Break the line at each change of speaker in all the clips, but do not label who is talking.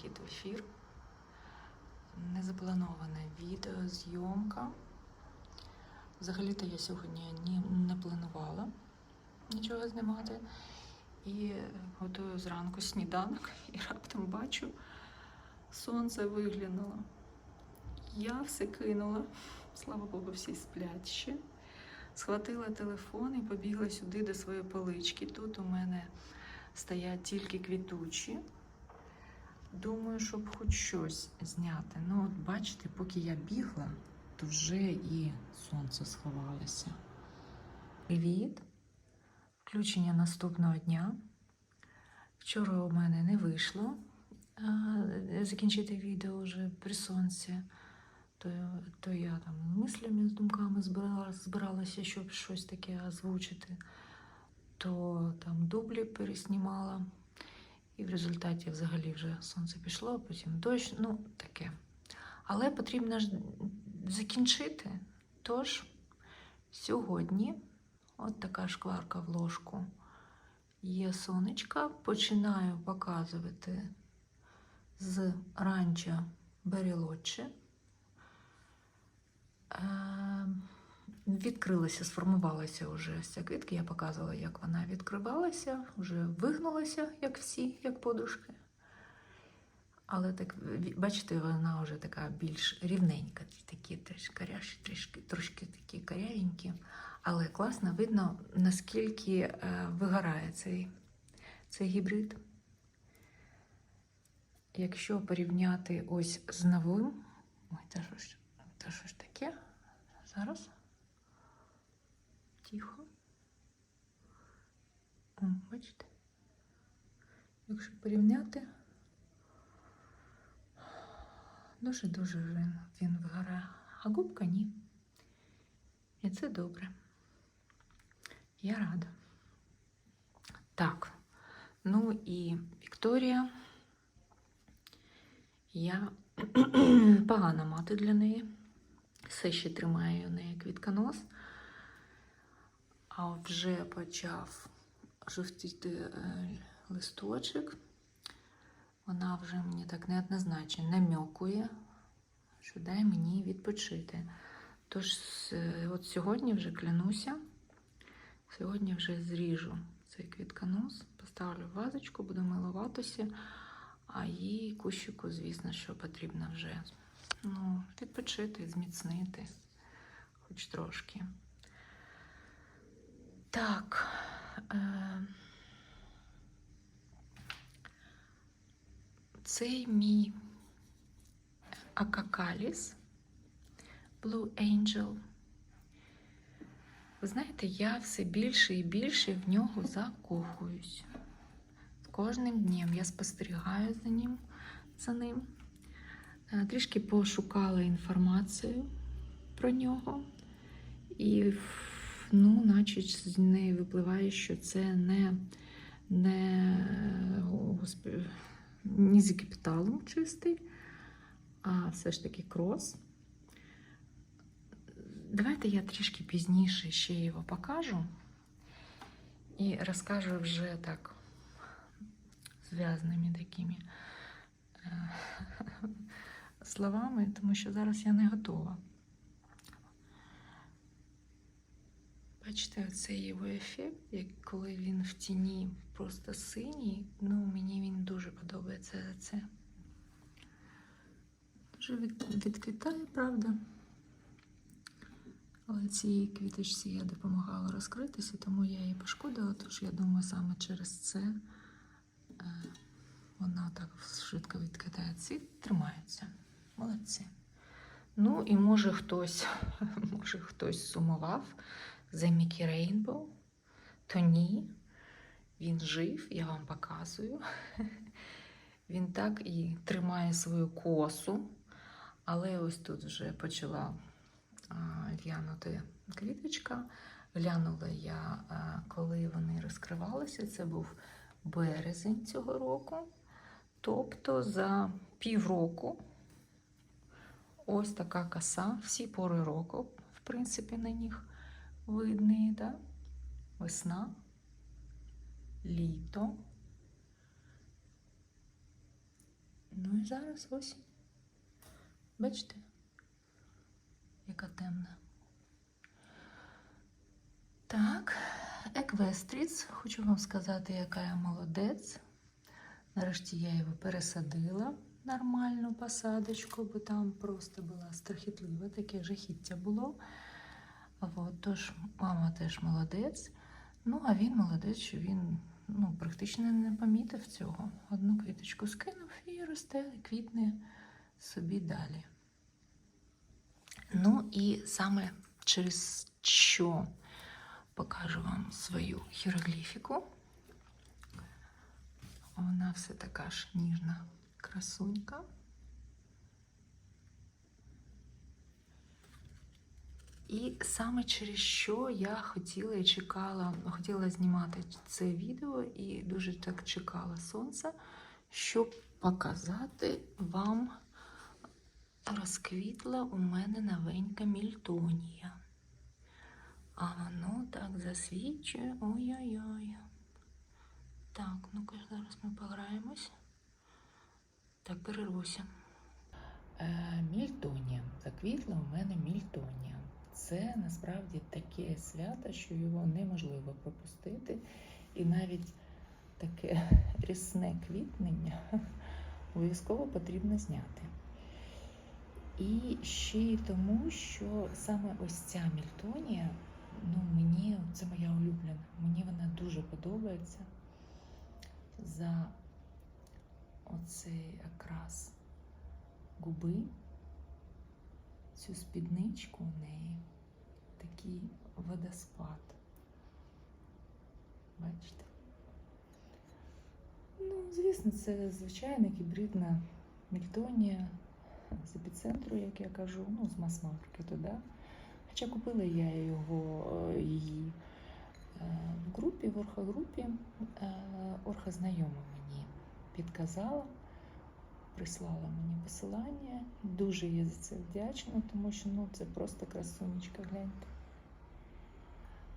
вихід в ефір. Незапланована відеозйомка. Взагалі-то я сьогодні ні, не планувала нічого знімати. І готую зранку сніданок і раптом бачу, сонце виглянуло. Я все кинула, слава Богу, всі сплять ще. Схватила телефон і побігла сюди до своєї полички. Тут у мене стоять тільки квітучі. Думаю, щоб хоч щось зняти. Ну, от бачите, поки я бігла, то вже і сонце сховалося. Привіт! Включення наступного дня. Вчора у мене не вийшло закінчити відео вже при сонці. То, то я там мислями, з думками збирала, збиралася, щоб щось таке озвучити, то там дублі переснімала. І в результаті взагалі вже сонце пішло, потім дощ, ну таке. Але потрібно ж закінчити. Тож сьогодні от така шкварка в ложку. Є сонечка, починаю показувати з ранчо Берілочі. Відкрилася, сформувалася вже ця квітка. Я показувала, як вона відкривалася, вже вигнулася, як всі, як подружки. Але так, бачите, вона вже така більш рівненька, такі коряші, трішки, трошки такі корявенькі. Але класно видно, наскільки е, вигорає цей, цей гібрид. Якщо порівняти ось з новим. Ой, та що ж, та що ж таке? Зараз. Тихо. О, бачите? Якщо порівняти, дуже-дуже він, він вигорає, а губка ні. І це добре. Я рада. Так, ну і Вікторія. Я погана мати для неї. Все ще тримає у неї квітконос. А вже почав жовтіти е, листочок. Вона вже мені так неоднозначно намьокує, що дай мені відпочити. Тож, е, от сьогодні вже клянуся, сьогодні вже зріжу цей квітконос, поставлю в вазочку, буду милуватися, а їй кущику, звісно, що потрібно вже ну, відпочити, зміцнити, хоч трошки. Так. Е... Цей мій Акакаліс Blue Angel. Ви знаєте, я все більше і більше в нього закохуюсь. Кожним днем я спостерігаю за ним, за ним. Е, Трішки пошукала інформацію про нього. І ну, наче з неї випливає, що це не, не, господи, не зі капіталом чистий, а все ж таки крос. Давайте я трішки пізніше ще його покажу і розкажу вже так зв'язаними такими е, словами, тому що зараз я не готова. Бачите, оцей його ефект, як коли він в тіні просто синій, ну мені він дуже подобається за це. Дуже від, відквітає, правда. Але цій квіточці я допомагала розкритися, тому я її пошкодила, тож я думаю, саме через це е, вона так швидко відкидає. Ці тримаються. Молодці. Ну і може хтось, може хтось сумував за Мікі Рейнбоу, то ні. Він жив, я вам показую. Він так і тримає свою косу, але ось тут вже почала глянути квіточка. Глянула я, коли вони розкривалися, це був березень цього року. Тобто за півроку ось така коса, всі пори року, в принципі, на них видні, да? весна, літо. Ну і зараз осінь. Бачите, яка темна. Так, Еквестріц. Хочу вам сказати, яка я молодець. Нарешті я його пересадила нормальну посадочку, бо там просто була страхітлива, таке жахіття було. От, тож мама теж молодець. Ну, а він молодець, що він ну, практично не помітив цього. Одну квіточку скинув і росте, квітне собі далі. Ну і саме через що покажу вам свою хірогліфіку. Вона все така ж ніжна красунька. І саме через що я хотіла і чекала, хотіла знімати це відео і дуже так чекала сонця, щоб показати вам розквітла у мене новенька мільтонія. А воно так засвічує. Ой-ой-ой. Так, ну-ка зараз ми пограємось. Так, перервуся. Е, мільтонія. Заквітла у мене мільтонія. Це насправді таке свято, що його неможливо пропустити. І навіть таке рясне квітнення обов'язково потрібно зняти. І ще й тому, що саме ось ця мільтонія, ну мені це моя улюблена. Мені вона дуже подобається за оцей якраз губи, цю спідничку у неї, такий водоспад. Бачите? Ну, звісно, це звичайна гібридна мільтонія з епіцентру, як я кажу, ну, з мас-маркету, да? Хоча купила я його е, її е, в групі, в орхогрупі. Е, Орха знайома мені підказала, прислала мені посилання. Дуже я за це вдячна, тому що ну, це просто красунечка, гляньте.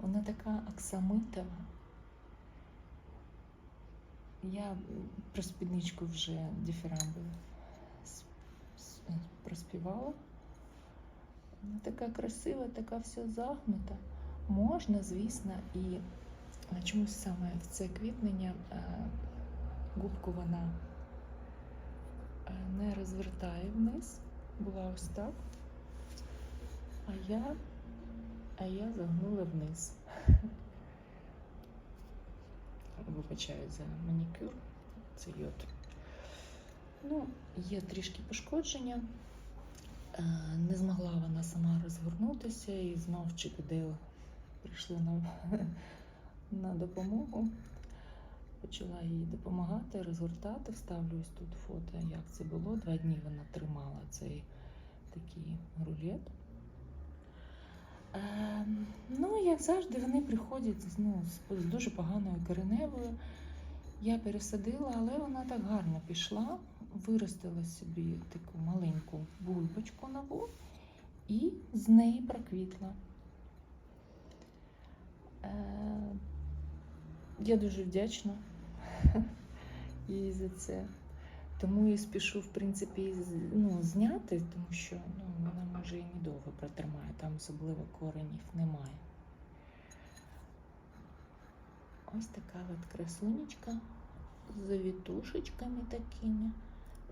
Вона така оксамитова. Я про спідничку вже дифірамби проспівала. Вона така красива, така вся загнута. Можна, звісно, і чомусь саме в це квітнення губку вона не розвертає вниз, була ось так. А я, а я загнула вниз. Вибачаю за манікюр, це йод. Ну, є трішки пошкодження. Не змогла вона сама розгорнутися і знов Чіпідейл прийшли на, на допомогу. Почала їй допомагати, розгортати. Вставлю ось тут фото, як це було. Два дні вона тримала цей такий рулет. Е, ну, як завжди, вони приходять ну, з, з дуже поганою кореневою. Я пересадила, але вона так гарно пішла, виростила собі таку маленьку бульбочку нову і з неї проквітла. Е, я дуже вдячна їй за це. Тому і спішу, в принципі, ну, зняти, тому що ну, вона може і недовго протримає, там особливо коренів немає. Ось така от красунечка з завітушечками такими.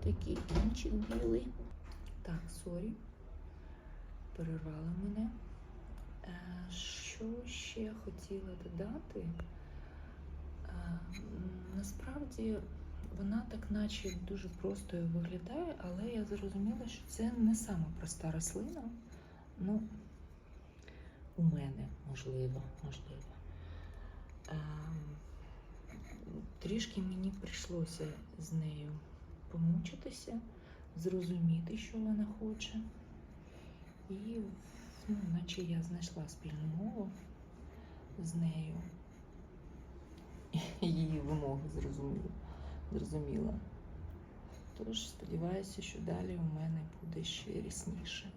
Такий кінчик білий. Так, сорі, перервала мене. Е, що ще хотіла додати? Насправді вона так наче дуже просто виглядає, але я зрозуміла, що це не сама проста рослина. Ну, у мене можливо, можливо. Ем, трішки мені прийшлося з нею помучитися, зрозуміти, що вона хоче. І, ну, наче я знайшла спільну мову з нею. Її вимоги зрозуміла. зрозуміла. Тож сподіваюся, що далі у мене буде ще рісніше.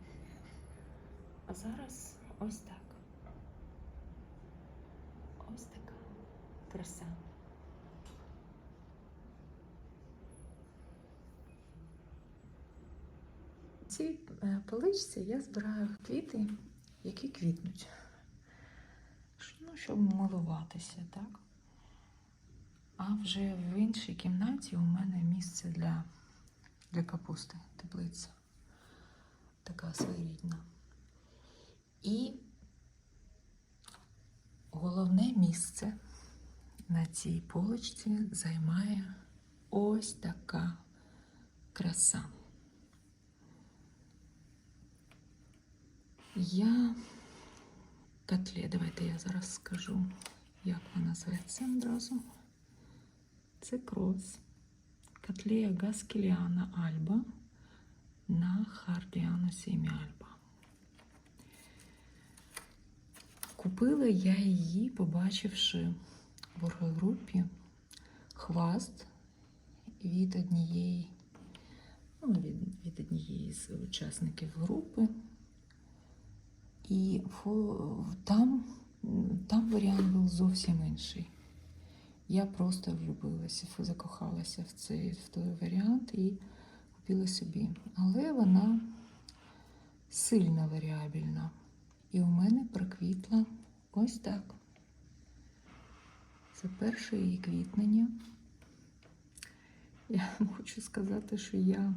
А зараз ось так. Ось така краса. В цій е, поличці я збираю квіти, які квітнуть. Ну, щоб милуватися, так? А вже в іншій кімнаті у мене місце для, для капусти, теплиця. Така своєрідна. І головне місце на цій поличці займає ось така краса. Я котле, давайте я зараз скажу, як вона зветься одразу. Це крос. Котлея Гаскеліана Альба на Хардіана Сімі Альба. Купила я її, побачивши в оргогрупі хваст від однієї, ну, від, від однієї з учасників групи. І там, там варіант був зовсім інший. Я просто влюбилася, закохалася в цей в той варіант і купила собі. Але вона сильно варіабельна. І у мене проквітла ось так. Це перше її квітнення. Я хочу сказати, що я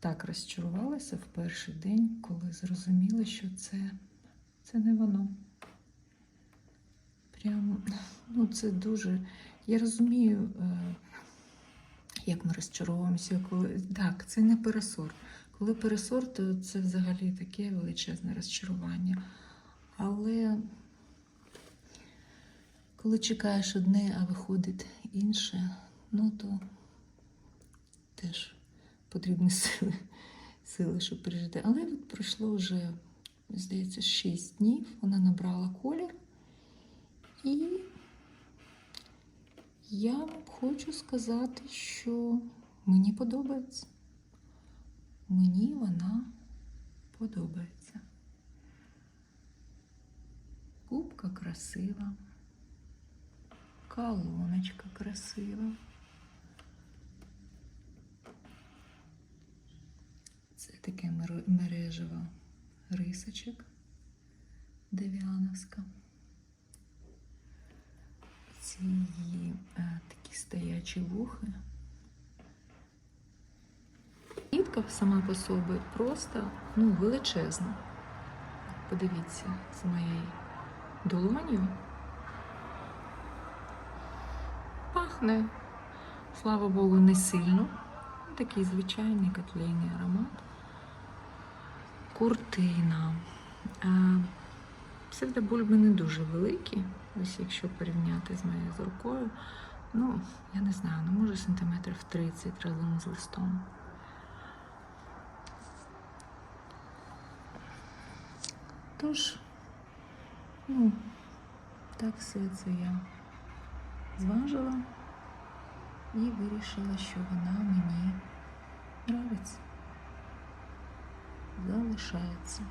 так розчарувалася в перший день, коли зрозуміла, що це, це не воно. Прям, ну, це дуже. Я розумію, е, як ми розчаровуємося, коли. Так, це не пересорт. Коли пересорт, то це взагалі таке величезне розчарування. Але коли чекаєш одне, а виходить інше, ну то теж потрібні сили, сили, щоб пережити. Але от пройшло вже, здається, 6 днів. Вона набрала колір. І я хочу сказати, що мені подобається. Мені вона подобається. Кубка красива, колоночка красива. Це таке мережево рисочок дев'яновська. Ці її е, такі стоячі вухи. Квітка сама по собі просто ну, величезна. Подивіться, з моєю долонію. Пахне, слава Богу, не сильно. Такий звичайний котлейний аромат. Куртина. Е, Псевдобульби не дуже великі, ось якщо порівняти з моєю рукою. Ну, я не знаю, ну може сантиметрів 30 разом з листом. Тож, ну, так все це я зважила і вирішила, що вона мені нравиться. Залишається.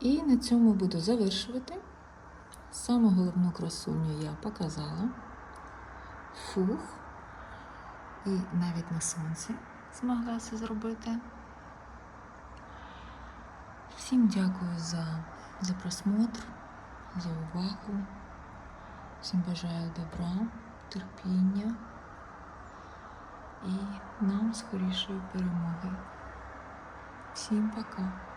І на цьому буду завершувати. Саму головну красуню я показала. Фух. І навіть на сонці змогла це зробити. Всім дякую за, за просмотр, за увагу. Всім бажаю добра, терпіння і нам скорішої перемоги. Всім пока!